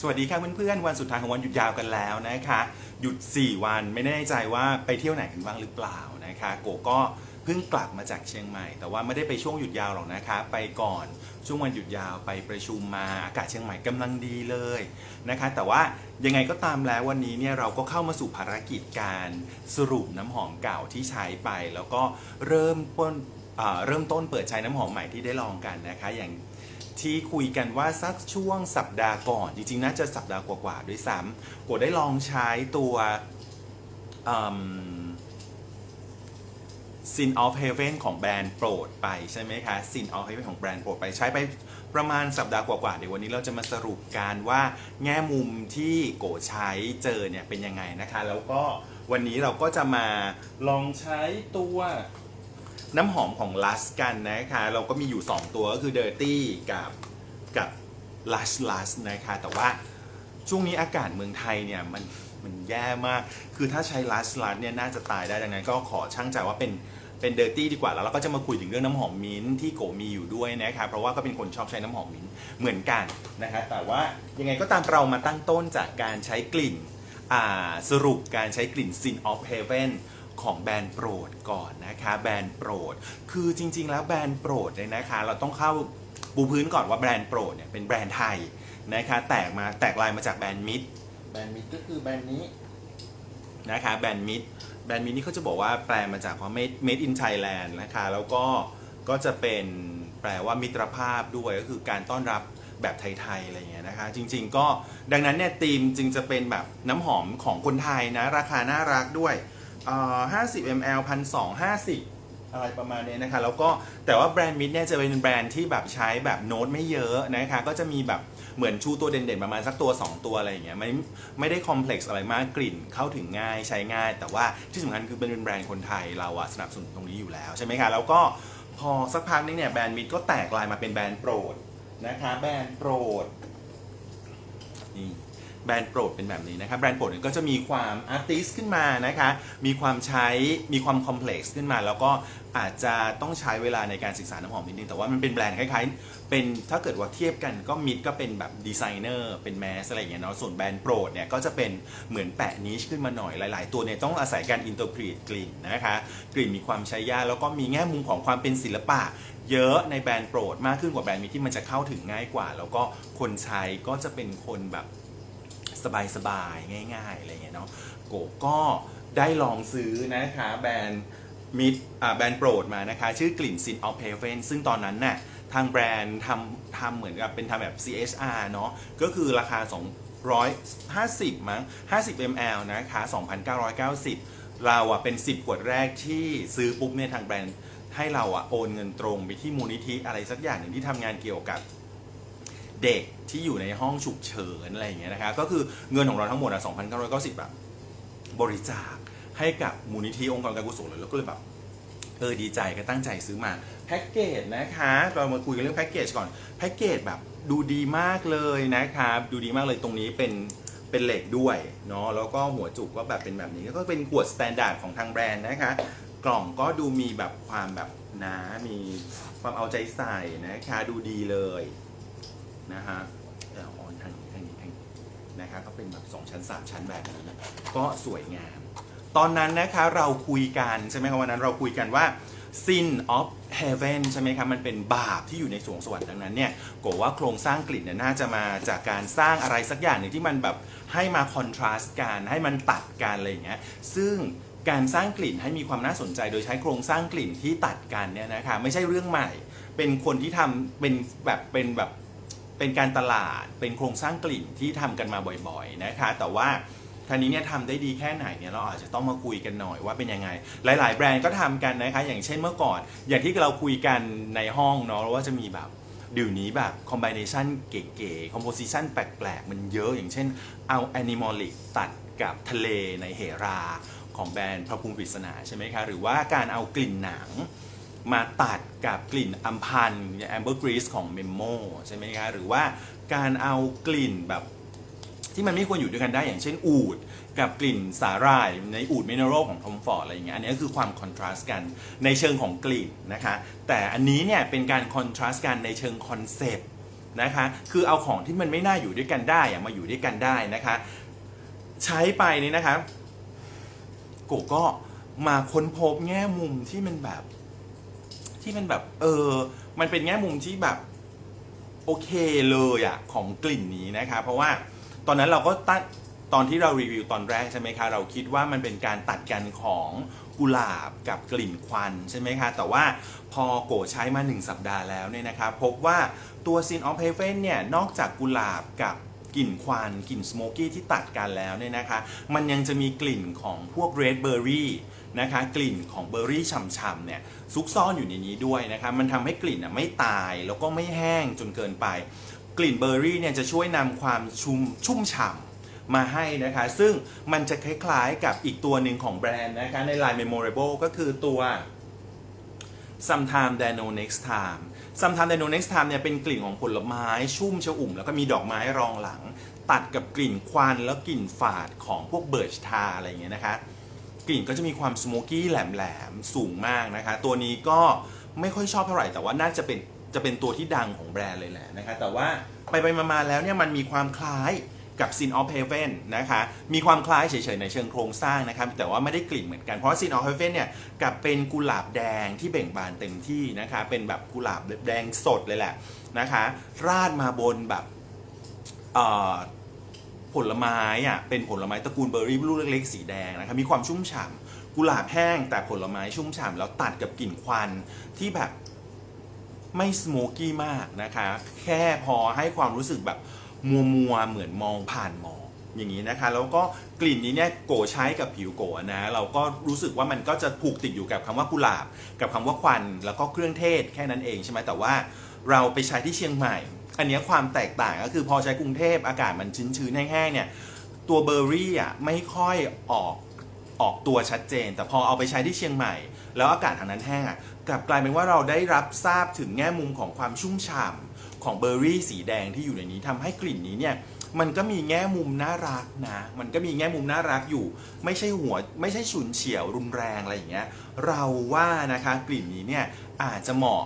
สวัสดีค่ะเพื่อนๆวันสุดท้ายของวันหยุดยาวกันแล้วนะคะ หยุด 4 วันไม่แน่ใจว่าไปเที่ยวไหนกันบ้างหรือเปล่านะคะ โกก็เพิ่งกลับมาจากเชียงใหม่ แต่ว่าไม่ได้ไปช่วงหยุดยาวหรอกนะคะ ไปก่อนช่วงวันหยุดยาวไปประชุมมาอากาศเชียงใหม่กำลังดีเลยนะคะ แต่ว่ายังไงก็ตามแล้ววันนี้เนี่ยเราก็เข้ามาสู่ภารกิจการสรุปน้ำหอมเก่าที่ใช้ไป แล้วก็เริ่มต้นเริ่มต้นเปิดใช้น้ำหอมใหม่ที่ได้ลองกันนะคะ อย่าง ที่คุยกันว่าสักช่วงสัปดาห์ก่อน จริงๆ น่าจะสัปดาห์กว่าๆด้วยซ้ำโกได้ลองใช้ตัวซินออฟเฮเว่นของแบรนด์โปรดไปใช่ไหมคะซินออฟเฮเว่นของแบรนด์โปรดไปใช้ไปประมาณสัปดาห์กว่าๆเดี๋ยววันนี้เราจะมาสรุปการว่าแง่มุมที่โกใช้เจอเนี่ยเป็นยังไงนะคะ แล้วก็วันนี้เราก็จะมาลองใช้ตัว น้ำหอมของ Lush กันนะคะ เราก็มีอยู่ 2 ตัวก็คือ Dirty กับกับ Lush Lush นะคะ แต่ว่าช่วงนี้อากาศเมืองไทยเนี่ยมันมันแย่มาก คือถ้าใช้ Lush Lush เนี่ยน่าจะตายได้ดังนั้น ก็ขอช่างใจว่าเป็นเป็น Dirty ดีกว่าแล้วเราก็จะมาคุยถึงเรื่องน้ำหอมมิ้นท์ที่โกมีอยู่ด้วยนะคะเพราะว่าก็เป็นคนชอบใช้น้ำหอมมิ้นท์เหมือนกันนะคะแต่ว่ายังไงก็ตามเรามาตั้งต้นจากการใช้กลิ่นอ่าสรุปการใช้กลิ่น Sin of Heaven ของแบรนด์โปรดก่อนนะคะแบรนด์โปรด คือจริง ๆ แล้วแบรนด์โปรดเนี่ยนะคะ เราต้องเข้าปูพื้นก่อนว่าแบรนด์โปรดเนี่ยเป็นแบรนด์ไทยนะคะแตกมาแตกลายมาจากแบรนด์มิดแบรนด์มิดก็คือแบรนด์นี้นะคะแบรนด์มิดแบรนด์มิดนี่เขาจะบอกว่าแปลมาจากคำว่า made made in Thailand นะคะแล้วก็ก็จะเป็นแปลว่ามิตรภาพด้วยก็คือการต้อนรับแบบไทยๆอะไรเงี้ยนะคะ จริงๆก็ดังนั้นเนี่ยธีมจึงจะเป็นแบบน้ำหอมของคนไทยนะ ราคาน่ารักด้วย 50 ml 1,250 อะไรประมาณนี้นะคะ แล้วก็แต่ว่าแบรนด์มิดเนี่ยจะเป็นแบรนด์ที่แบบใช้แบบโน้ตไม่เยอะนะคะ ก็จะมีแบบเหมือนชูตัวเด่นๆ ประมาณสักตัว 2 ตัวอะไรอย่างเงี้ยไม่ไม่ได้คอมเพล็กซ์อะไรมากกลิ่นเข้าถึงง่ายใช้ง่าย แต่ว่าที่สำคัญคือเป็นแบรนด์คนไทยเราอะสนับสนุนตรงนี้อยู่แล้วใช่ไหมคะ แล้วก็พอสักพักนึงเนี่ยแบรนด์มิดก็แตกลายมาเป็นแบรนด์โปรดนะคะแบรนด์โปรด แบรนด์โปรดเป็นแบบนี้นะครับแบรนด์โปรดเนี่ยก็จะมีความอาร์ติสขึ้นมานะคะมีความใช้มีความคอมเพล็กซ์ขึ้นมา แล้วก็อาจจะต้องใช้เวลาในการศึกษาน้ำหอมนิดนึงแต่ว่ามันเป็นแบรนด์คล้ายๆเป็นถ้าเกิดว่าเทียบกันก็มิดก็เป็นแบบดีไซเนอร์เป็นแมสอะไรอย่างเงี้ยเนาะส่วนแบรนด์โปรดเนี่ยก็จะเป็นเหมือนแปะนิชขึ้นมาหน่อยหลาย ๆ ตัวเนี่ยต้องอาศัยการอินเตอร์พรีตกลิ่นนะคะกลิ่นมีความใช้ยากแล้วก็มีแง่มุมของความเป็นศิลปะเยอะในแบรนด์โปรดมากขึ้นกว่าแบรนด์มิดที่มันจะเข้าถึงง่ายกว่า แล้วก็คนใช้ก็จะเป็นคนแบบ สบายๆ ง่ายๆ อะไรเงี้ยเนาะโกก็ได้ลองซื้อนะคะแบรนด์มิดแบรนด์โปรดมานะคะ ชื่อกลิ่น Sin of Heaven ซึ่งตอนนั้นน่ะทางแบรนด์ทำทำเหมือนกับเป็นทำแบบ CSR เนาะก็คือราคา 250 มั้ง 50 ml นะคะ 2,990 เราอะเป็น 10 ขวดแรกที่ซื้อปุ๊บเนี่ยทางแบรนด์ให้เราอะโอนเงินตรงไปที่มูลนิธิอะไรสักอย่างหนึ่งที่ทำงานเกี่ยวกับ เด็กที่อยู่ในห้องฉุกเฉินอะไรอย่างเงี้ยนะคะก็คือเงินของเราทั้งหมดอะ2,990บาทบริจาคให้กับมูลนิธิองค์กรการกุศลเลยแล้วก็เลยแบบเออดีใจก็ตั้งใจซื้อมาแพ็กเกจนะคะเรามาคุยกันเรื่องแพ็กเกจก่อนแพ็กเกจแบบดูดีมากเลยนะครับ ดูดีมากเลยตรงนี้เป็นเป็นเหล็กด้วยเนาะแล้วก็หัวจุกก็แบบเป็นแบบนี้แล้วก็เป็นขวดสแตนดาร์ดของทางแบรนด์นะคะ กล่องก็ดูมีแบบความแบบนามีความเอาใจใส่นะคะ ดูดีเลย นะฮะเออออนทางนี้ทางนี้ทางนี้นะคะก็เป็นแบบสองชั้นสามชั้นแบบนี้นะก็สวยงาม ตอนนั้นนะคะเราคุยกันใช่ไหมครับวันนั้นเราคุยกันว่า sin of heaven ใช่ไหมครับมันเป็นบาปที่อยู่ในสวงสวรรค์ดังนั้นเนี่ยกว่าโครงสร้างกลิ่นเนี่ยน่าจะมาจากการสร้างอะไรสักอย่างหนึ่งที่มันแบบให้มาคอนทราสต์กันให้มันตัดกันอะไรอย่างเงี้ยซึ่งการสร้างกลิ่นให้มีความน่าสนใจโดยใช้โครงสร้างกลิ่นที่ตัดกันเนี่ยนะคะไม่ใช่เรื่องใหม่ เป็นคนที่ทำเป็นแบบเป็นแบบ เป็นการตลาดเป็นโครงสร้างกลิ่นที่ทำกันมาบ่อยๆนะคะ แต่ว่าทีนี้เนี่ยทำได้ดีแค่ไหนเนี่ยเราอาจจะต้องมาคุยกันหน่อยว่าเป็นยังไง หลาย ๆ แบรนด์ก็ทำกันนะคะ อย่างเช่นเมื่อก่อน อย่างที่เราคุยกันในห้องเนาะว่าจะมีแบบเดี๋ยวนี้แบบคอมบิเนชันเก๋ๆคอมโพสิชันแปลกๆ มันเยอะอย่างเช่นเอาแอนิมอลิกตัดกับทะเลในเหราของแบรนด์พระภูมิปริศนาใช่ไหมคะ หรือว่าการเอากลิ่นหนัง มาตัดกับกลิ่นอัมพันธ์แอมเบอร์กรีสของเมมโมใช่ไหมคะหรือว่าการเอากลิ่นแบบที่มันไม่ควรอยู่ด้วยกันได้อย่างเช่นอูดกับกลิ่นสาหร่ายในอูดมินเนอรัลของทอมฟอร์ดอะไรอย่างเงี้ยอันนี้ก็คือความคอนทราสต์กันในเชิงของกลิ่นนะคะแต่อันนี้เนี่ยเป็นการคอนทราสต์กันในเชิงคอนเซปต์นะคะคือเอาของที่มันไม่น่าอยู่ด้วยกันได้อะมาอยู่ด้วยกันได้นะคะใช้ไปนี่นะคะโกก็มาค้นพบแง่มุมที่มันแบบ ที่มันแบบ เออ มันเป็นแง่มุมที่แบบโอเคเลยอะของกลิ่นนี้นะคะ เพราะว่าตอนนั้นเราก็ตัดตอนที่เรารีวิวตอนแรกใช่ไหมคะ เราคิดว่ามันเป็นการตัดกันของกุหลาบกับกลิ่นควันใช่ไหมคะ แต่ว่าพอโกใช้มา 1 สัปดาห์แล้วเนี่ยนะคะ พบว่าตัว Sin of Heaven เนี่ย นอกจากกุหลาบกับกลิ่นควันกลิ่นสโมกี้ที่ตัดกันแล้วเนี่ยนะคะ มันยังจะมีกลิ่นของพวกเรดเบอร์รี่ นะคะกลิ่นของเบอร์รี่ฉ่ำๆเนี่ยซุกซ่อนอยู่ในนี้ด้วยนะคะมันทำให้กลิ่นอะไม่ตายแล้วก็ไม่แห้งจนเกินไป กลิ่นเบอร์รี่เนี่ยจะช่วยนำความชุ่มชุ่มฉ่ำมาให้นะคะ ซึ่งมันจะคล้ายๆกับอีกตัวหนึ่งของแบรนด์นะคะ ใน Line Memorable ก็คือตัว Sometime Dano Next Time Sometime Dano Next Time เนี่ยเป็นกลิ่นของผลไม้ชุ่มชอุ่ม แล้วก็มีดอกไม้รองหลัง ตัดกับกลิ่นควันแล้วกลิ่นฝาดของพวกเบิร์ชทาอะไรอย่างเงี้ยนะคะ กลิ่นก็จะมีความสโมกี้แหลมๆสูงมากนะคะ ตัวนี้ก็ไม่ค่อยชอบเท่าไหร่ แต่ว่าน่าจะเป็นจะเป็นตัวที่ดังของแบรนด์เลยแหละนะคะ แต่ว่าไปไปๆมาๆแล้วเนี่ยมันมีความคล้ายกับ Sin of Heaven นะคะ มีความคล้ายเฉยๆ ในเชิงโครงสร้างนะครับ แต่ว่าไม่ได้กลิ่นเหมือนกัน เพราะ Sin of Heaven เนี่ยกับเป็นกุหลาบแดงที่เบ่งบานเต็มที่นะคะ เป็นแบบกุหลาบแดงสดเลยแหละนะคะ ราดมาบนแบบอ่อ ผลไม้อะเป็นผลไม้ตระกูลเบอร์รี่ลูกเล็กๆสีแดงนะครับมีความชุ่มฉ่ำกุหลาบแห้งแต่ผลไม้ชุ่มฉ่ำแล้วตัดกับกลิ่นควันที่แบบไม่สโมกี้มากนะคะ แค่พอให้ความรู้สึกแบบมัวมัวๆเหมือนมองผ่านหมอกอย่างนี้นะคะ แล้วก็กลิ่นนี้เนี่ยโกใช้กับผิวโกนะเราก็รู้สึกว่ามันก็จะผูกติดอยู่กับคำว่ากุหลาบ กับคำว่าควันแล้วก็เครื่องเทศแค่นั้นเองใช่ไหมแต่ว่าเราไปใช้ที่เชียงใหม่ อันเนี้ยความแตกต่างก็คือพอใช้กรุงเทพอากาศมันชื้นๆแห้งๆเนี่ยตัวเบอร์รี่อะไม่ค่อยออกออกตัวชัดเจน แต่พอเอาไปใช้ที่เชียงใหม่ แล้วอากาศทางนั้นแห้งอะกลับกลายเป็นว่าเราได้รับทราบถึงแง่มุมของความชุ่มฉ่ำของเบอร์รี่สีแดงที่อยู่ในนี้ทำให้กลิ่นนี้เนี่ยมันก็มีแง่มุมน่ารักนะ มันก็มีแง่มุมน่ารักอยู่ ไม่ใช่หัว ไม่ใช่ฉุนเฉียวรุนแรงอะไรอย่างเงี้ย เราว่านะคะกลิ่นนี้เนี่ยอาจจะเหมาะ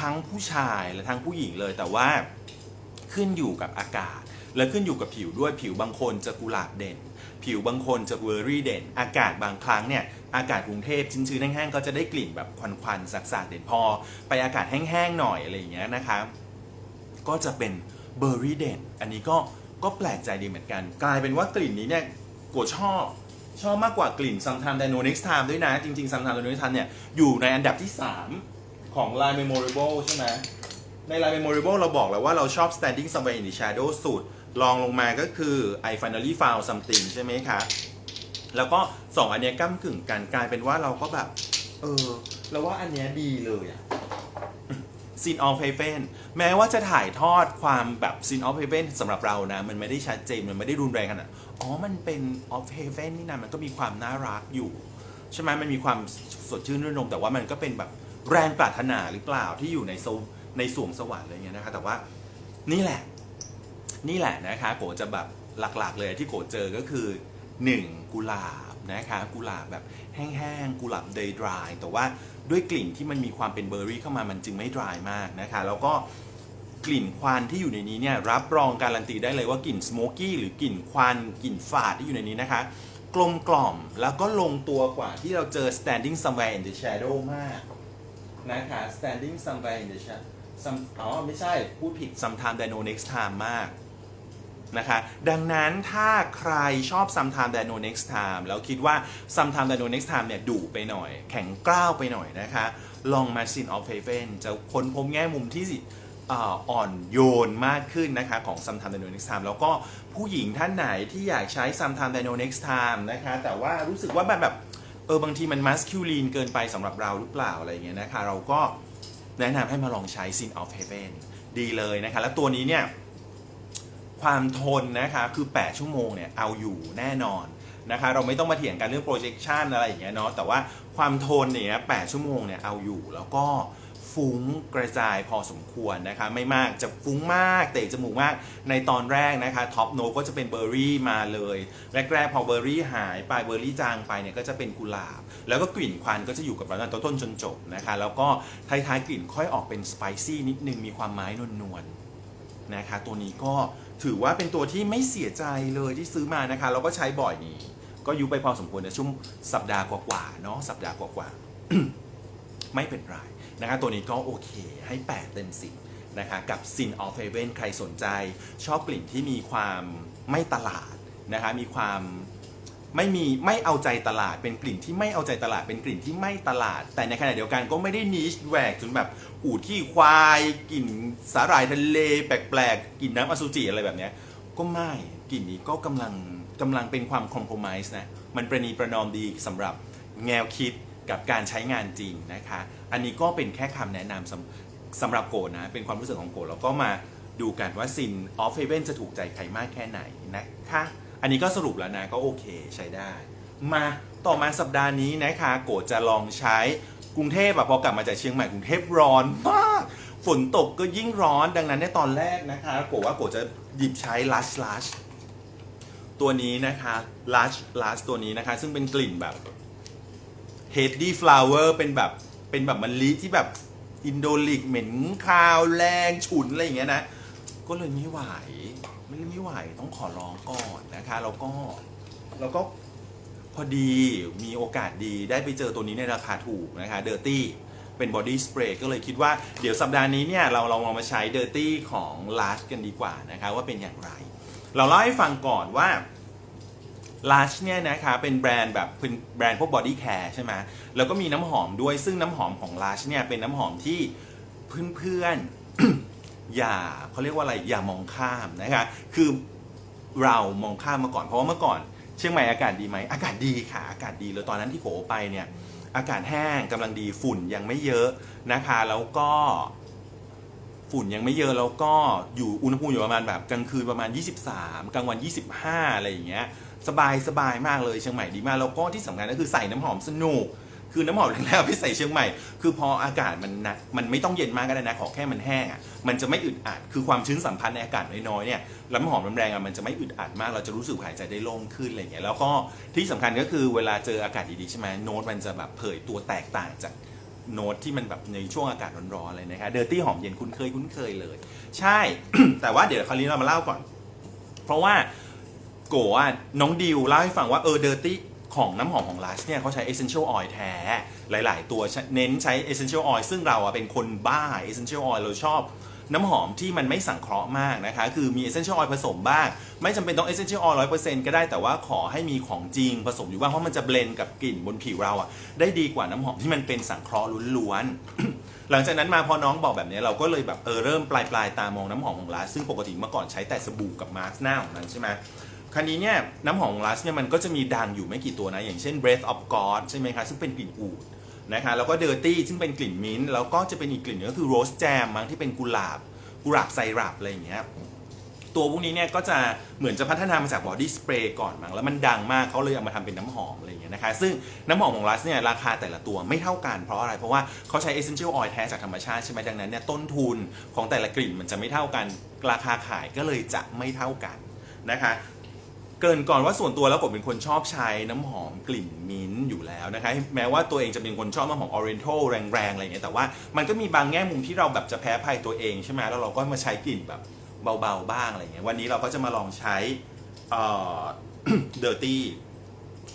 ทั้งผู้ชายและทั้งผู้หญิงเลยแต่ว่า ขึ้นอยู่กับอากาศ และขึ้นอยู่กับผิวด้วยผิวบางคนจะกุหลาบเด่น ผิวบางคนจะเวอร์รี่เด่น อากาศบางครั้งเนี่ยอากาศกรุงเทพชื้นๆแห้งๆก็จะได้กลิ่นแบบควันๆสักๆเด่นพอ ไปอากาศแห้งๆหน่อยอะไรอย่างเงี้ยนะคะก็จะเป็นเบอร์รี่เด่นอันนี้ก็ก็แปลกใจดีเหมือนกัน กลายเป็นว่ากลิ่นนี้เนี่ยโกชอบชอบมากกว่ากลิ่น Sometime Dino Next Time ด้วยนะ จริงๆ Sometime Dino Next Time เนี่ย อยู่ในอันดับที่ 3 ของ Line Memorable ใช่ไหม ใน Line Memorable เราบอกแล้วว่าเราชอบ Standing Somewhere in the Shadow สุดลองลงมาก็คือ I Finally Found Something ใช่ไหมคะ แล้วก็สองอันเนี้ยก้ากึ่งกันกลายเป็นว่าเราก็แบบ เออเราว่าอันเนี้ยดีเลยอะ Sin of Heaven แม้ว่าจะถ่ายทอดความแบบ Sin of Heaven สำหรับเรานะ มันไม่ได้ชัดเจน มันไม่ได้รุนแรงขนาดอ๋อ มันเป็น of Heaven นี่นะมันก็มีความน่ารักอยู่ ใช่ไหมมันมีความสดชื่นรื่นรมแต่ว่ามันก็เป็นแบบแรงปรารถนาหรือเปล่าที่อยู่ในโซ ในสวงสวรรค์อะไรเงี้ยนะคะแต่ว่านี่แหละ นี่แหละนะคะโกจะแบบหลักๆ เลยที่โกเจอก็คือ 1. กุหลาบนะคะกุหลาบแบบแห้งๆกุหลาบเดย์ดรายแต่ว่าด้วยกลิ่นที่มันมีความเป็นเบอร์รี่เข้ามามันจึงไม่ดรายมากนะคะ แล้วก็กลิ่นควันที่อยู่ในนี้เนี่ยรับรองการันตีได้เลยว่ากลิ่นสโมกี้หรือกลิ่นควันกลิ่นฝาดที่อยู่ในนี้นะคะ กลมกล่อมแล้วก็ลงตัวกว่าที่เราเจอ standing somewhere in the shadow มากนะคะ standing somewhere in the shadow some อ๋อไม่ใช่ พูดผิด sometime dino next time มากนะคะดังนั้นถ้าใครชอบ sometime dino next time แล้วคิดว่า sometime dino next time เนี่ยดุไปหน่อย แข็งกร้าวไปหน่อยนะคะ ลองมา sin of heaven จะค้นพบแง่มุมที่อ่อ่อนโยนมากขึ้นนะคะของ sometime dino next time แล้วก็ผู้หญิงท่านไหนที่อยากใช้ sometime dino next time นะคะแต่ว่ารู้สึกว่าแบบแบบ เออบางทีมันมัสคิวลีนเกินไปสำหรับเราหรือเปล่าอะไรอย่างเงี้ยนะคะ เราก็ แนะนำให้มาลองใช้ Sin of Heaven ดีเลยนะคะ แล้วตัวนี้เนี่ยความทนนะคะคือ 8 ชั่วโมงเนี่ยเอาอยู่แน่นอนนะคะเราไม่ต้องมาเถียงกันเรื่อง projection อะไรอย่างเงี้ยเนาะแต่ว่าความทนเนี่ย8ชั่วโมงเนี่ยเอาอยู่แล้วก็ ฟุ้งกระจายพอสมควรนะคะ ไม่มากจะฟุ้งมากเตะจมูกมากในตอนแรกนะคะท็อปโนก็จะเป็นเบอร์รี่มาเลยแรกๆพอเบอร์รี่หายไปเบอร์รี่จางไปเนี่ยก็จะเป็นกุหลาบ แล้วก็กลิ่นควันก็จะอยู่กับเราตั้งแต่ต้นจนจบนะคะ แล้วก็ท้ายๆกลิ่นค่อยออกเป็นสไปซี่นิดนึงมีความไม้นวลๆนะคะ ตัวนี้ก็ถือว่าเป็นตัวที่ไม่เสียใจเลยที่ซื้อมานะคะแล้วก็ใช้บ่อยนี่ก็ยุบไปพอสมควรนะช่วงสัปดาห์กว่าๆเนาะสัปดาห์กว่าๆไม่เป็นไร นะคะตัวนี้ก็โอเคให้ 8 เต็ม 10 นะคะกับ Sin of Heaven ใครสนใจ ชอบกลิ่นที่มีความไม่ตลาดนะคะมีความไม่มีไม่เอาใจตลาดเป็นกลิ่นที่ไม่เอาใจตลาดเป็นกลิ่นที่ไม่ตลาด แต่ในขณะเดียวกันก็ไม่ได้นิชแหวกจนแบบอูดขี้ควายกลิ่นสาหร่ายทะเลแปลกๆกลิ่นน้ำอสุจิอะไรแบบนี้ก็ไม่กลิ่นนี้ก็กำลังกำลังเป็นความคอม p r o m i s e นะมันประนีประนอมดีสำหรับแนวคิด กับการใช้งานจริงนะคะ อันนี้ก็เป็นแค่คำแนะนำสำสำหรับโกนะ เป็นความรู้สึกของโกแล้วก็มาดูกันว่าซินออฟเฟเว่นจะถูกใจใครมากแค่ไหนนะคะ อันนี้ก็สรุปแล้วนะก็โอเคใช้ได้ มาต่อมาสัปดาห์นี้นะคะ โกจะลองใช้กรุงเทพอะพอกลับมาจากเชียงใหม่กรุงเทพร้อนมาก ฝนตกก็ยิ่งร้อนดังนั้นในตอนแรกนะคะ โกว่าโกจะหยิบใช้ Lush Lush ตัวนี้นะคะ Lush Lush ตัวนี้นะคะ ซึ่งเป็นกลิ่นแบบ Heady Flower เป็นแบบเป็นแบบมะลิที่แบบอินโดลิกเหม็นคาวแรงฉุนอะไรอย่างเงี้ยนะ ก็เลยไม่ไหวไม่ไม่ไหวต้องขอร้องก่อนนะคะแล้วก็แล้วก็พอดีมีโอกาสดีได้ไปเจอตัวนี้ในราคาถูกนะคะ Dirty เป็นบอดี้สเปรย์ก็เลยคิดว่าเดี๋ยวสัปดาห์นี้เนี่ย เราลองมาใช้ Dirty ของ Lush กันดีกว่านะคะว่าเป็นอย่างไร เราเล่าให้ฟังก่อนว่า Lush เนี่ยนะคะเป็นแบรนด์แบบเป็นแบรนด์พวก body care ใช่ไหมแล้วก็มีน้ำหอมด้วยซึ่งน้ำหอมของ Lush เนี่ยเป็นน้ำหอมที่เพื่อนๆ อย่าเขาเรียกว่าอะไรอย่ามองข้ามนะคะคือเรามองข้ามมาก่อน เพราะว่าเมื่อก่อนเชียงใหม่อากาศดีไหมอากาศดีค่ะอากาศดีเลยตอนนั้นที่โขไปเนี่ยอากาศแห้งกำลังดีฝุ่นยังไม่เยอะนะคะ แล้วก็ฝุ่นยังไม่เยอะแล้วก็อยู่อุณหภูมิอยู่ประมาณแบบกลางคืนประมาณ 23 กลางวัน 25 อะไรอย่างเงี้ย สบายสบายมากเลยเชียงใหม่ดีมาก แล้วก็ที่สำคัญก็คือใส่น้ำหอมสนุก คือน้ำหอมแรกๆพี่ใส่เชียงใหม่ คือพออากาศมันนะมันไม่ต้องเย็นมากก็ได้นะขอแค่มันแห้งอะมันจะไม่อึดอัดคือความชื้นสัมพันธ์ในอากาศน้อยๆเนี่ยแล้วน้ำหอมแรงอะมันจะไม่อึดอัดมาก เราจะรู้สึกหายใจได้โล่งขึ้นอะไรอย่างเงี้ยแล้วก็ที่สำคัญก็คือเวลาเจออากาศดีๆใช่ไหมโน้ตมันจะแบบเผยตัวแตกต่างจากโน้ตที่มันแบบในช่วงอากาศร้อนๆเลยนะคะเดอร์ตี้หอมเย็นคุ้นเคยคุ้นเคยเลย ใช่ แต่ว่าเดี๋ยวคราวนี้เรามาเล่าก่อน เพราะว่า โกะน้องดิวเล่าให้ฟังว่าเออเดอร์ตี้ของน้ำหอมของลัชเนี่ยเขาใช้ essential oil แท้ หลาย ๆ ตัวเน้นใช้ essential oil ซึ่งเราอะเป็นคนบ้า essential oil เราชอบน้ำหอมที่มันไม่สังเคราะห์มากนะคะ คือมี essential oil ผสมบ้าง ไม่จำเป็นต้อง essential oil 100%ก็ได้แต่ว่าขอให้มีของจริงผสมอยู่บ้าง เพราะมันจะเบลนกับกลิ่นบนผิวเราอะได้ดีกว่าน้ำหอมที่มันเป็นสังเคราะห์ล้วนๆ หลังจากนั้นมาพอน้องบอกแบบนี้เราก็เลยแบบเออเริ่มปลายปลายตามองน้ำหอมของลาซึ่งปกติเมื่อก่อนใช้แต่สบู่กับมาสก์หน้าของมันใช่ไหม คราวนี้เนี่ยน้ำหอมของลัสเนี่ยมันก็จะมีดังอยู่ไม่กี่ตัวนะ อย่างเช่น Breath of God ใช่ไหมคะซึ่งเป็นกลิ่นอูดนะคะแล้วก็ Dirty ซึ่งเป็นกลิ่นมิ้นท์แล้วก็จะเป็นอีกกลิ่นหนึงก็คือ Rose Jam มั้งที่เป็นกุหลาบกุหลาบไซรัปอะไรอย่างเงี้ยตัวพวกนี้เนี่ยก็จะเหมือนจะพัฒนามาจากบอดี้สเปรย์ก่อนมั้งแล้วมันดังมากเขาเลยเอามาทำเป็นน้ำหอมอะไรอย่างเงี้ยนะคะซึ่งน้ำหอมของลัสเนี่ยราคาแต่ละตัวไม่เท่ากันเพราะอะไร เพราะว่าเขาใช้ essential oil แท้จากธรรมชาติใช่ไหมดังนั้นเนี่ยต้นทุนของแต่ละกลิ่นมันจะไม่เท่ากัน ราคาขายก็เลยจะไม่เท่ากันนะคะ เกรินก่อนว่าส่วนตัวแล้วผมเป็นคนชอบใช้น้ำหอมกลิ่นมิ้นท์อยู่แล้วนะคะแม้ว่าตัวเองจะเป็นคนชอบน้ำหอมออเรนทัลแรงๆอะไรอย่างเงี้ยแต่ว่ามันก็มีบางแง่มุมที่เราแบบจะแพ้ภัยตัวเองใช่ไหมแล้วเราก็มาใช้กลิ่นแบบเบาๆบ้างอะไรอย่างเงี้ยวันนี้เราก็จะมาลองใช้เอ่อ dirty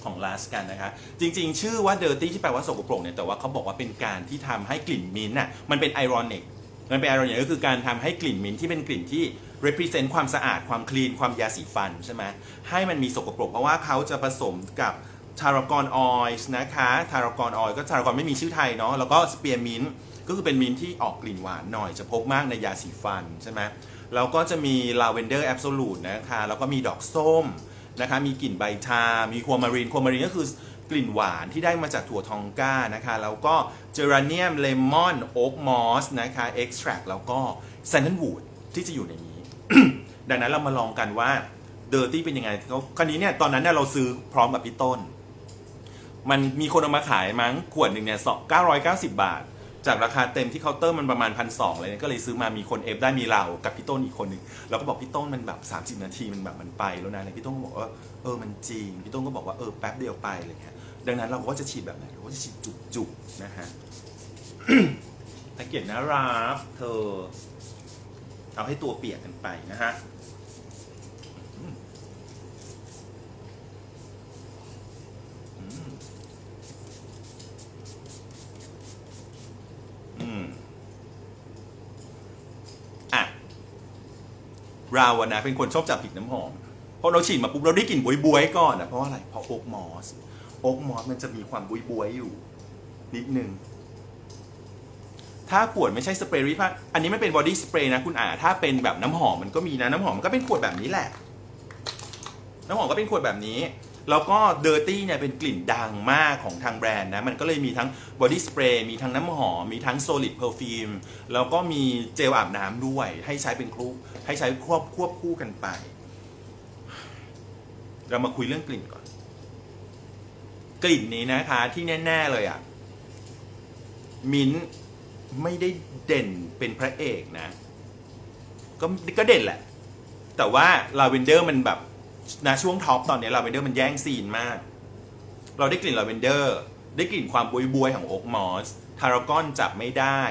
ของ Last กันนะคะ จริงๆ ชื่อว่า dirty ที่แปลว่าสกปรกเนี่ยแต่ว่าเขาบอกว่าเป็นการที่ทำให้กลิ่นมิ้นท์น่ะมันเป็น ironic มันเป็น ironic ก็คือการทำให้กลิ่นมิ้นท์ที่เป็นกลิ่นที่ represent ความสะอาดความคลีนความยาสีฟันใช่ไหมให้มันมีสกปรกเพราะว่าเขาจะผสมกับทารากอนออยล์นะคะทารากอนออยล์ก็ทารากอนไม่มีชื่อไทยเนาะแล้วก็สเปียร์มินท์ก็คือเป็นมินท์ที่ออกกลิ่นหวานหน่อยจะพบมากในยาสีฟันใช่ไหมแล้วก็จะมีลาเวนเดอร์แอบโซลูตนะคะแล้วก็มีดอกส้มนะคะมีกลิ่นใบชา มีควมารีนควมารีนก็คือกลิ่นหวานที่ได้มาจากถั่วทองก้านะคะ แล้วก็เจอราเนียมเลมอนโอ๊กมอสนะคะเอ็กซ์แทรแล้วก็แซนเดนวูดที่จะอยู่ในนี้ ดังนั้นเรามาลองกันว่าเดอร์ตี้เป็นยังไงเขาคราวนี้เนี่ยตอนนั้นเนี่ยเราซื้อพร้อมกับพี่ต้น มันมีคนเอามาขายมั้งขวดหนึ่งเนี่ยสอเก้าร้อยเก้าสิบบาท จากราคาเต็มที่เคาน์เตอร์มันประมาณพันสองเลยเนี่ยก็เลยซื้อมามีคนเอฟได้มีเรากับพี่ต้นอีกคนหนึ่งเราก็บอกพี่ต้นมันแบบ30นาทีมันแบบมันไปแล้วนะพี่ต้นก็บอกว่าเออมันจริงพี่ต้นก็บอกว่าเออแป๊บเดียวไปอะไรเงี้ยดังนั้นเราก็จะฉีดแบบไหนเราก็จะฉีดจุกๆนะฮะตะเกียบนะรับเธอ เอาให้ตัวเปียกกันไปนะฮะอืมอะเราอะนะเป็นคนชอบจับผิดน้ำหอมพอเราฉีดมาปุ๊บเราได้กลิ่นบวยๆก่อนอะเพราะอะไรเพราะโอ๊กมอสโอ๊กมอสมันจะมีความบวยๆอยู่ นิดนึง ถ้าขวดไม่ใช่สเปรย์รีดผ้าอันนี้ไม่เป็นบอดี้สเปรย์นะคุณอาถ้าเป็นแบบน้ำหอมมันก็มีนะน้ำหอมมันก็เป็นขวดแบบนี้แหละ น้ำหอมก็เป็นขวดแบบนี้แล้วก็เดอร์ตี้เนี่ยเป็นกลิ่นดังมากของทางแบรนด์นะ มันก็เลยมีทั้งบอดี้สเปรย์มีทั้งน้ำหอม มีทั้งโซลิดเพอร์ฟิมแล้วก็มีเจลอาบน้ำด้วย ให้ใช้เป็นครุให้ใช้ควบควบคู่กันไป เรามาคุยเรื่องกลิ่นก่อน กลิ่นนี้นะคะที่แน่ ๆ เลยอะ่ะ มิ้นท์ ไม่ได้เด่นเป็นพระเอกนะ ก็ก็เด่นแหละ แต่ว่าลาเวนเดอร์มันแบบนะช่วงท็อปตอนนี้ลาเวนเดอร์มันแย่งซีนมาก เราได้กลิ่นลาเวนเดอร์ ได้กลิ่นความบวยบวยของโอ๊กมอสทารากอนจับไม่ได้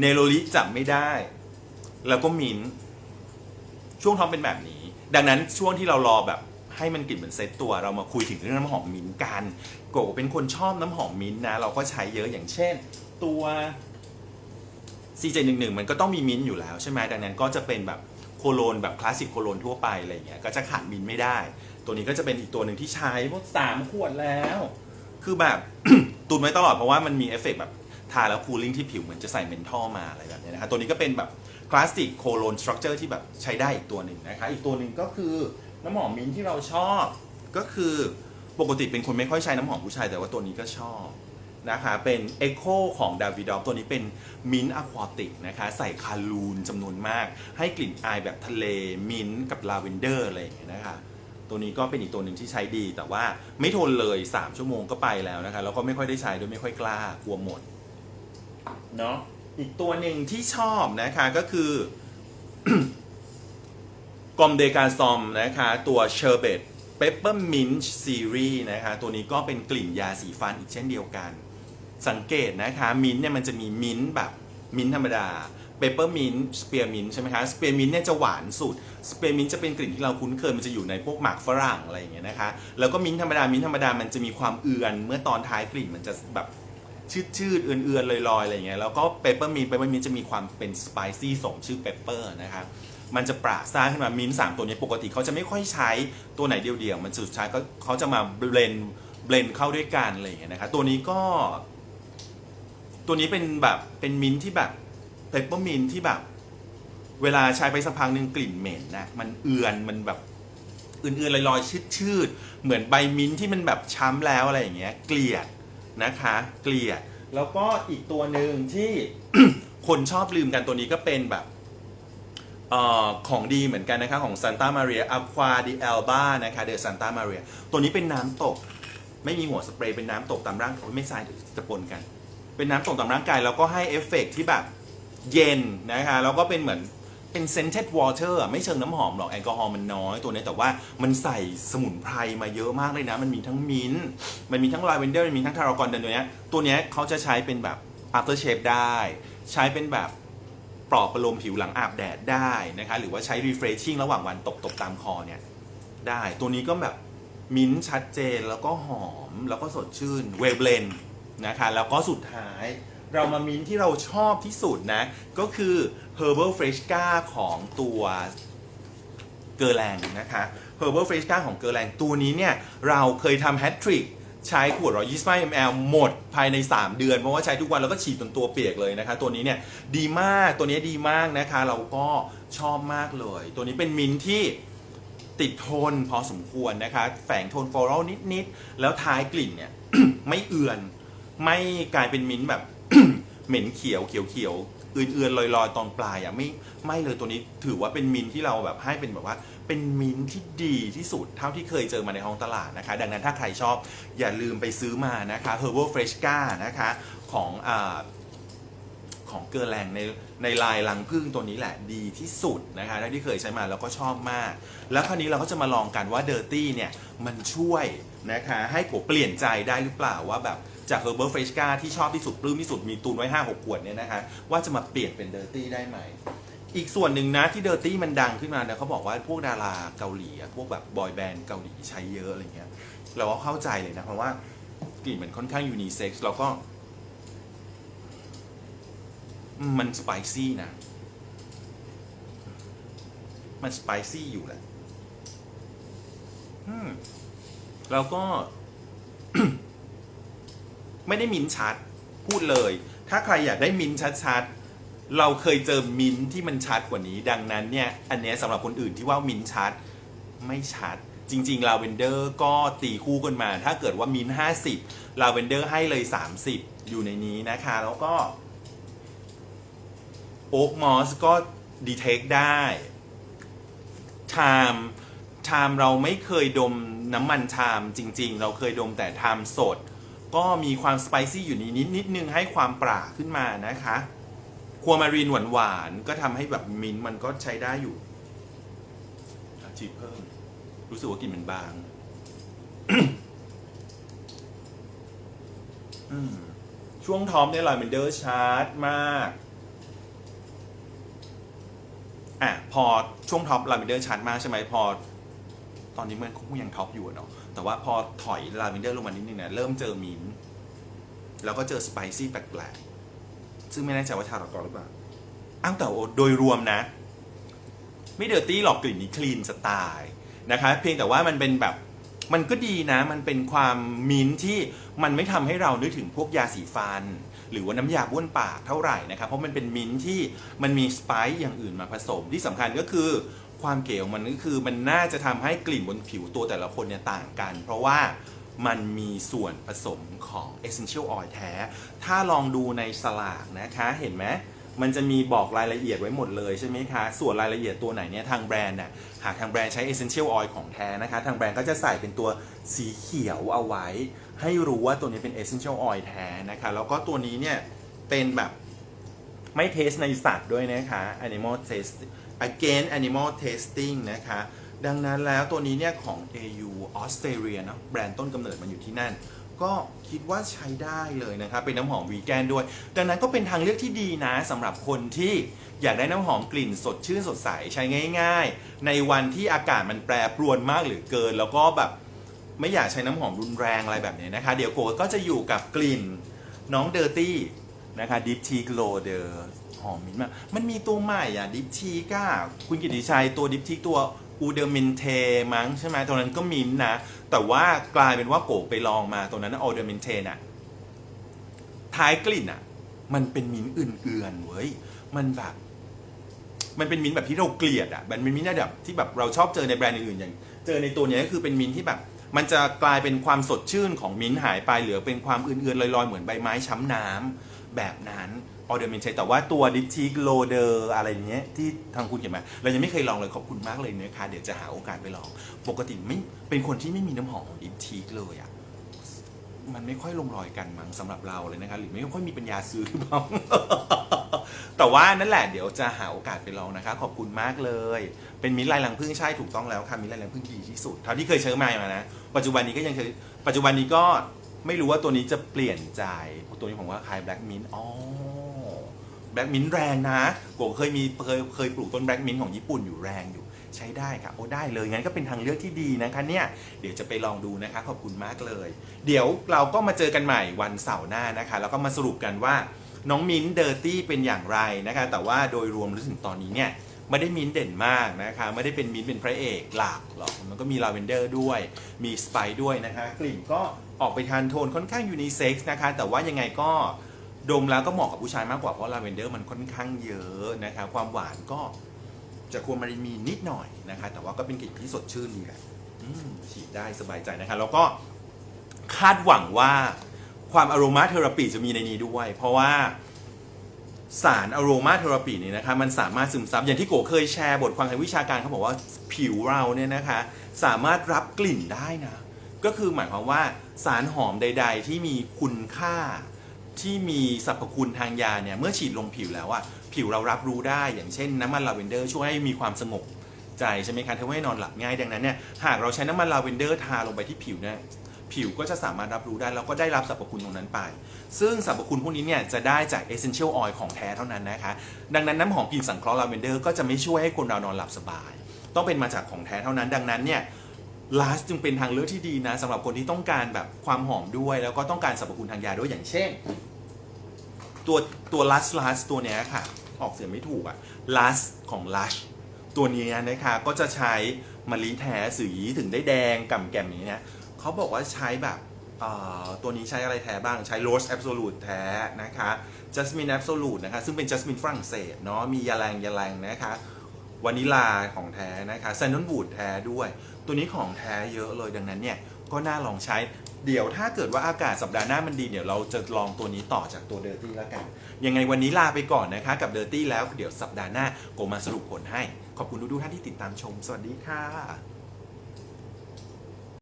เนโรลิจับไม่ได้ แล้วก็มิ้นช่วงท็อปเป็นแบบนี้ ดังนั้นช่วงที่เรารอแบบให้มันกลิ่นเหมือนเซตตัวเรามาคุยถึงเรื่องน้ำหอมมิ้นกัน โกเป็นคนชอบน้ำหอมมิ้นนะ เราก็ใช้เยอะอย่างเช่น ตัว CJ11 มันก็ต้องมีมิ้นท์อยู่แล้วใช่ไหมดังนั้นก็จะเป็นแบบโคโลนแบบคลาสสิกโคโลนทั่วไปอะไรอย่างเงี้ยก็จะขาดมิ้นท์ไม่ได้ ตัวนี้ก็จะเป็นอีกตัวหนึ่งที่ใช้พวกสามขวดแล้ว คือแบบ ตุนไว้ตลอดเพราะว่ามันมีเอฟเฟกต์แบบทาแล้วคูลิ่งที่ผิวเหมือนจะใส่เมนทอลมาอะไรแบบเนี้ยนะคะตัวนี้ก็เป็นแบบคลาสสิกโคโลนสตรัคเจอร์ที่แบบใช้ได้อีกตัวหนึ่งนะคะอีกตัวหนึ่งก็คือน้ำหอมมิ้นท์ที่เราชอบ ก็คือปกติเป็นคนไม่ค่อยใช้น้ำหอมผู้ชายแต่ว่าตัวนี้ก็ชอบ นะคะเป็น Echo ของดาวิดอฟตัวนี้เป็นมิ้นท์อะควาติกนะคะใส่คารูนจำนวนมาก ให้กลิ่นอายแบบทะเลมิ้นท์กับลาเวนเดอร์อะไรอย่างเงี้ยนะคะตัวนี้ก็เป็นอีกตัวหนึ่งที่ใช้ดี แต่ว่าไม่ทนเลย 3 ชั่วโมงก็ไปแล้วนะคะแล้วก็ไม่ค่อยได้ใช้ด้วยไม่ค่อยกล้ากลัวหมดเนาะอีกตัวหนึ่งที่ชอบนะคะก็คือกอมเดกาซอมนะคะตัวเชอร์เบตเปปเปอร์มินช์ซีรีส์นะคะตัวนี้ก็เป็นกลิ่นยาสีฟันอีกเช่นเดียวกัน สังเกตนะคะมิ้นท์เนี่ยมันจะมีมิ้นท์แบบมิ้นท์ธรรมดาเปเปอร์มิ้นต์สเปียร์มิ้นต์ใช่ไหมคะสเปียร์มิ้นต์เนี่ยจะหวานสุดสเปียร์มิ้นต์จะเป็นกลิ่นที่เราคุ้นเคยมันจะอยู่ในพวกหมากฝรั่งอะไรอย่างเงี้ยนะคะแล้วก็มิ้นท์ธรรมดามิ้นท์ธรรมดามันจะมีความเอือน เมื่อตอนท้ายกลิ่นมันจะแบบชืดชืดเอือนๆลอยๆอะไรอย่างเงี้ยแล้วก็เปเปอร์มินต์เปเปอร์มินต์จะมีความเป็นสไปซี่สมชื่อเปเปอร์นะคะมันจะปราซ่าขึ้นมามิ้นท์สามตัวนี้ปกติเขาจะไม่ค่อยใช้ตัวไหนเดียวๆมันสุดท้ายก็เขาจะมาเบลนเบลนเข้าด้วยกันอะไรอย่างเงี้ยนะคะตัวนี้ก็ ตัวนี้เป็นแบบเป็นมิ้นท์ที่แบบเปปเปอร์มินท์ที่แบบ เวลาใช้ไปสักพักหนึ่งกลิ่นเหม็นนะมันเอือนมันแบบเอื่นๆลอยๆชืดๆเหมือนใบมิ้นท์ที่มันแบบช้ำแล้วอะไรอย่างเงี้ย เกลียดนะคะ เกลียด แล้วก็อีกตัวหนึ่งที่คนชอบลืมกันตัวนี้ก็เป็นแบบออของดีเหมือนกันนะคะ ของ Santa Maria Aqua di Alba นะคะ เดอะ Santa Maria ตัวนี้เป็นน้ำตก ไม่มีหัวสเปรย์เป็นน้ำตกตามร่างโอ้ยไม่ใช่เดี๋ยจะปนกัน เป็นน้ำตกตามร่างกาย แล้วก็ให้เอฟเฟกต์ที่แบบเย็นนะคะแล้วก็เป็นเหมือนเป็น scented water อะไม่เชิงน้ำหอมหรอก แอลกอฮอล์มันน้อยตัวนี้แต่ว่ามันใส่สมุนไพรมาเยอะมากเลยนะ มันมีทั้งมิ้นท์มันมีทั้งลาเวนเดอร์มันมีทั้งทารากอนตัวเนี้ยตัวเนี้ยเขาจะใช้เป็นแบบ after shave ได้ ใช้เป็นแบบปลอบประโลมผิวหลังอาบแดดได้นะคะหรือว่าใช้ refreshing ระหว่างวันตกตกตามคอเนี่ยได้ตัวนี้ก็แบบมิ้นชัดเจนแล้วก็หอมแล้วก็สดชื่นเวลเบลน นะคะ แล้วก็สุดท้ายเรามามิ้นที่เราชอบที่สุดนะ ก็คือ Herbal Fresca ของตัวเกอร์แลงนะคะ Herbal Fresca ของเกอร์แลงตัวนี้เนี่ย เราเคยทำแฮตทริกใช้ขวด125 ml หมดภายใน 3 เดือน เพราะว่าใช้ทุกวันแล้วก็ฉีดจนตัวเปียกเลยนะคะ ตัวนี้เนี่ยดีมากตัวนี้ดีมากนะคะ เราก็ชอบมากเลย ตัวนี้เป็นมิ้นท์ที่ติดโทนพอสมควรนะคะ แฝงโทนฟลอรัลนิด ๆ แล้วท้ายกลิ่นเนี่ย ไม่เอือน ไม่กลายเป็นมิ้นท์แบบ เหม็นเขียวเขียวเขียวเอื่อนๆลอยๆ ตอนปลายอะไม่ไม่เลยตัวนี้ถือว่าเป็นมิ้นท์ที่เราแบบให้เป็นแบบว่า เป็นมิ้นท์ที่ดีที่สุดเท่าที่เคยเจอมาในท้องตลาดนะคะ ดังนั้นถ้าใครชอบอย่าลืมไปซื้อมานะคะ Herbal Fresca นะคะของอ่าของเกอร์แลงในในลายลังพึ่งตัวนี้แหละดีที่สุดนะคะที่เคยใช้มาแล้วก็ชอบมาก แล้วคราวนี้เราก็จะมาลองกันว่าเดอร์ตี้เนี่ยมันช่วยนะคะให้ผมเปลี่ยนใจได้หรือเปล่าว่าแบบ จาก Herbal f r e s h ที่ชอบที่สุดปลื้มที่สุดมีตูนไว้ 5 6 ขวดเนี่ยนะคะว่าจะมาเปลี่ยนเป็นเดอร์ตี้ได้ไหม อีกส่วนหนึ่งนะที่เดอร์ตี้มันดังขึ้นมาเนี่ยเขาบอกว่าพวกดาราเกาหลีอะพวกแบบบอยแบนด์เกาหลีใช้เยอะอะไรเงี้ยเราก็เข้าใจเลยนะเพราะว่ากลิ่นมันค่อนข้างยูนิเซ็กซ์แล้วก็ มันสไปซี่นะ มันสไปซี่อยู่แหละแล้วก็ ไม่ได้มินชัดพูดเลย ถ้าใครอยากได้มินชัดๆ เราเคยเจอมินที่มันชัดกว่านี้ ดังนั้นเนี่ย อันเนี้ยสำหรับคนอื่นที่ว่ามินชัดไม่ชัด จริงๆลาเวนเดอร์ก็ตีคู่กันมา ถ้าเกิดว่ามินท์ห้าสิบลาเวนเดอร์ให้เลย 30 อยู่ในนี้นะคะ แล้วก็โอ๊กมอสก็ดีเทคได้ไทม์ไทม์เราไม่เคยดมน้ำมันไทม์จริง ๆ เราเคยดมแต่ไทม์สด ก็มีความสไปซี่อยู่ในนิดนิดนึงให้ความปราขึ้นมานะคะครัวมารีนหวานหวานก็ทำให้แบบมินท์มันก็ใช้ได้อยู่อะจีเพิ่ม รู้สึกว่ากลิ่นมันบางช่วงท็อปเนี่ยลาเวนเดอร์ชาร์จมาก อะ พอช่วงท็อปลาเวนเดอร์ชาร์จมากใช่ไหมพอ ตอนนี้มันคงยังท็อปอยู่เนาะ แต่ว่าพอถอยลาเวนเดอร์ลงมานิดนึงเนี่ยเริ่มเจอมิ้นท์แล้วก็เจอสไปซี่แปลกๆซึ่งไม่แน่ใจว่าชาลอตกอหรือเปล่าอ้าวแต่โดยรวมนะ ไม่เดอร์ตี้หรอกกลิ่นนี้คลีนสไตล์นะคะ เพียงแต่ว่ามันเป็นแบบมันก็ดีนะ มันเป็นความมิ้นท์ที่มันไม่ทำให้เรานึกถึงพวกยาสีฟัน หรือว่าน้ำยาบ้วนปากเท่าไหร่นะครับ เพราะมันเป็นมิ้นท์ที่มันมีสไปซ์อย่างอื่นมาผสมที่สำคัญก็คือ ความเก๋ของมันก็คือมันน่าจะทำให้กลิ่นบนผิวตัวแต่ละคนเนี่ยต่างกัน เพราะว่ามันมีส่วนผสมของ essential oil แท้ ถ้าลองดูในสลากนะคะเห็นไหมมันจะมีบอกรายละเอียดไว้หมดเลยใช่ไหมคะ ส่วนรายละเอียดตัวไหนเนี่ยทางแบรนด์น่ะหากทางแบรนด์ใช้ essential oil ของแท้นะคะ ทางแบรนด์ก็จะใส่เป็นตัวสีเขียวเอาไว้ ให้รู้ว่าตัวนี้เป็น essential oil แท้นะคะ แล้วก็ตัวนี้เนี่ยเป็นแบบไม่เทสในสัตว์ด้วยนะคะ animal test again animal testing นะคะ ดังนั้นแล้วตัวนี้เนี่ยของ AU ออสเตรเลียเนอะแบรนด์ต้นกำเนิดมันอยู่ที่นั่น ก็คิดว่าใช้ได้เลยนะครับ เป็นน้ำหอมวีแกนด้วย ดังนั้นก็เป็นทางเลือกที่ดีนะสำหรับคนที่อยากได้น้ำหอมกลิ่นสดชื่นสดใสใช้ง่าย ๆ ในวันที่อากาศมันแปรปรวนมากหรือเกิน แล้วก็แบบไม่อยากใช้น้ำหอมรุนแรงอะไรแบบนี้นะคะ เดี๋ยวโกก็จะอยู่กับกลิ่นน้องเดอร์ตี้ นะคะดิฟทีโกลเดอร์หอมมิ้นท์มากมันมีตัวใหม่อะดิฟทีก้าคุณกิติชัยตัวดิฟทีตัวอูเดอร์มินเทมั้งใช่ไหมตัวนั้นก็มิ้นท์นะ แต่ว่ากลายเป็นว่าโกไปลองมาตัวนั้นออเดอร์มินเทนอะท้ายกลิ่นอะมันเป็นมิ้นท์อื่นๆเว้ยมันแบบมันเป็นมิ้นแบบที่เราเกลียดอะมันเป็นมิ้นท์แบบที่แบบเราชอบเจอในแบรนด์อื่นๆอย่าง เจอในตัวเนี้ยก็คือเป็นมิ้นที่แบบ มันจะกลายเป็นความสดชื่นของมิ้นหายไปเหลือเป็นความอื่นๆลอยๆเหมือนใบไม้ช้ำน้ำ แบบนั้นออเดอร์มินเทแต่ว่าตัวดิทิกโลเดอร์อะไรเนี้ยที่ทางคุณเขียนมาเรายังไม่เคยลองเลยขอบคุณมากเลยนะคะเดี๋ยวจะหาโอกาสไปลอง ปกติไม่เป็นคนที่ไม่มีน้ำหอมของดิทิกเลยอะมันไม่ค่อยลงรอยกันมั้งสำหรับเราเลยนะคะหรือไม่ค่อยมีปัญญาซื้อหรือเปล่าแต่ว่านั่นแหละเดี๋ยวจะหาโอกาสไปลองนะคะ ขอบคุณมากเลย เป็นมิตรลายลังพึ่งใช่ถูกต้องแล้วค่ะมิตรลายลังพึ่งดีที่สุดเท่าที่เคยใช้มามานะปัจจุบันนี้ก็ยังเคยปัจจุบันนี้ก็ ไม่รู้ว่าตัวนี้จะเปลี่ยนใจเพราะตัวนี้ผมว่าคล้ายแบล็กมินอ๋อแบล็กมินแรงนะโกเคยมีเคยเคยปลูกต้นแบล็กมินของญี่ปุ่นอยู่แรงอยู่ใช้ได้ค่ะโอ้ได้เลยงั้นก็เป็นทางเลือกที่ดีนะคะเนี่ยเดี๋ยวจะไปลองดูนะคะขอบคุณมากเลย เดี๋ยวเราก็มาเจอกันใหม่วันเสาร์หน้านะคะ แล้วก็มาสรุปกันว่าน้องมิ้นเดอร์ตี้เป็นอย่างไรนะคะ แต่ว่าโดยรวมรู้ถึงตอนนี้เนี่ยไม่ได้มิ้นเด่นมากนะคะ ไม่ได้เป็นมิ้นเป็นพระเอกหลักหรอกมันก็มีลาเวนเดอร์ด้วยมีสไปด้วยนะคะ กลิ่นก็ ออกไปทานโทนค่อนข้างยูนิเซ็กซ์นะคะ แต่ว่ายังไงก็ดมแล้วก็เหมาะกับผู้ชายมากกว่าเพราะลาเวนเดอร์มันค่อนข้างเยอะนะคะความหวานก็จะควรมามีนิดหน่อยนะคะ แต่ว่าก็เป็นกลิ่นที่สดชื่นดีแหละฉีดได้สบายใจนะคะ แล้วก็คาดหวังว่าความอโรมาเทอราปีจะมีในนี้ด้วย เพราะว่าสารอโรมาเทอราปีนี่นะคะมันสามารถซึมซับอย่างที่โกเคยแชร์บทความทางวิชาการเขาบอกว่าผิวเราเนี่ยนะคะ สามารถรับกลิ่นได้นะ ก็คือหมายความว่าสารหอมใด ๆ ที่มีคุณค่าที่มีสรรพคุณทางยาเนี่ยเมื่อฉีดลงผิวแล้วอะผิวเรารับรู้ได้ อย่างเช่นน้ำมันลาเวนเดอร์ช่วยให้มีความสงบใจใช่ไหมคะทำให้นอนหลับง่ายดังนั้นเนี่ยหากเราใช้น้ำมันลาเวนเดอร์ทาลงไปที่ผิวเนี่ยผิวก็จะสามารถรับรู้ได้แล้วก็ได้รับสรรพคุณตรงนั้นไป ซึ่งสรรพคุณพวกนี้เนี่ยจะได้จาก essential oil ของแท้เท่านั้นนะคะ ดังนั้นน้ำหอมกลิ่นสังเคราะห์ลาเวนเดอร์ก็จะไม่ช่วยให้คนเรานอนหลับสบาย ต้องเป็นมาจากของแท้เท่านั้น ดังนั้นเนี่ย ลาสจึงเป็นทางเลือกที่ดีนะสำหรับคนที่ต้องการแบบความหอมด้วย แล้วก็ต้องการสรรพคุณทางยาด้วยอย่างเช่น ตัวตัวลัสลัสตัวเนี้ยค่ะ ออกเสียงไม่ถูกอะลัสของลัชตัวเนี้ยนะคะก็จะใช้มะลิแท้สีถึงได้แดงก่ำแก่มอย่างเนี้ยเขาบอกว่าใช้แบบเอ่อตัวนี้ใช้อะไรแท้บ้างใช้โรสแอบโซลูตแท้นะคะจัสมินแอบโซลูตนะคะซึ่งเป็นจัสมินฝรั่งเศสเนาะมียาแรงยาแรงนะคะวานิลาของแท้นะคะแซนนอนบูดแท้ด้วย ตัวนี้ของแท้เยอะเลยดังนั้นเนี่ยก็น่าลองใช้ เดี๋ยวถ้าเกิดว่าอากาศสัปดาห์หน้ามันดีเดี๋ยวเราจะลองตัวนี้ต่อจากตัวเดอร์ตี้แล้วกัน ยังไงวันนี้ลาไปก่อนนะคะ กับเดอร์ตี้แล้วเดี๋ยวสัปดาห์หน้าโกมาสรุปผลให้ ขอบคุณทุกท่านที่ติดตามชม สวัสดีค่ะ